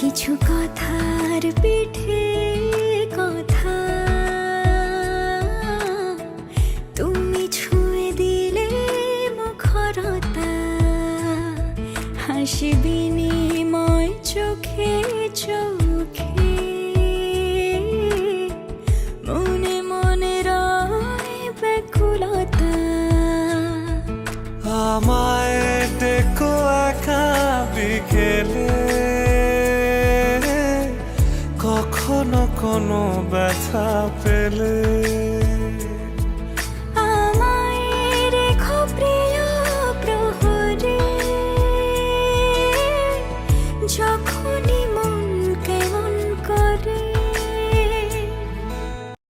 কিছু কথার পিঠে কথা। তুমি ছুঁয়ে দিলে মুখরতা চোখে মনে ব্যাকুলতা। আমায় দেখো একা, বিকেলে কোনো ব্যথা পেলে।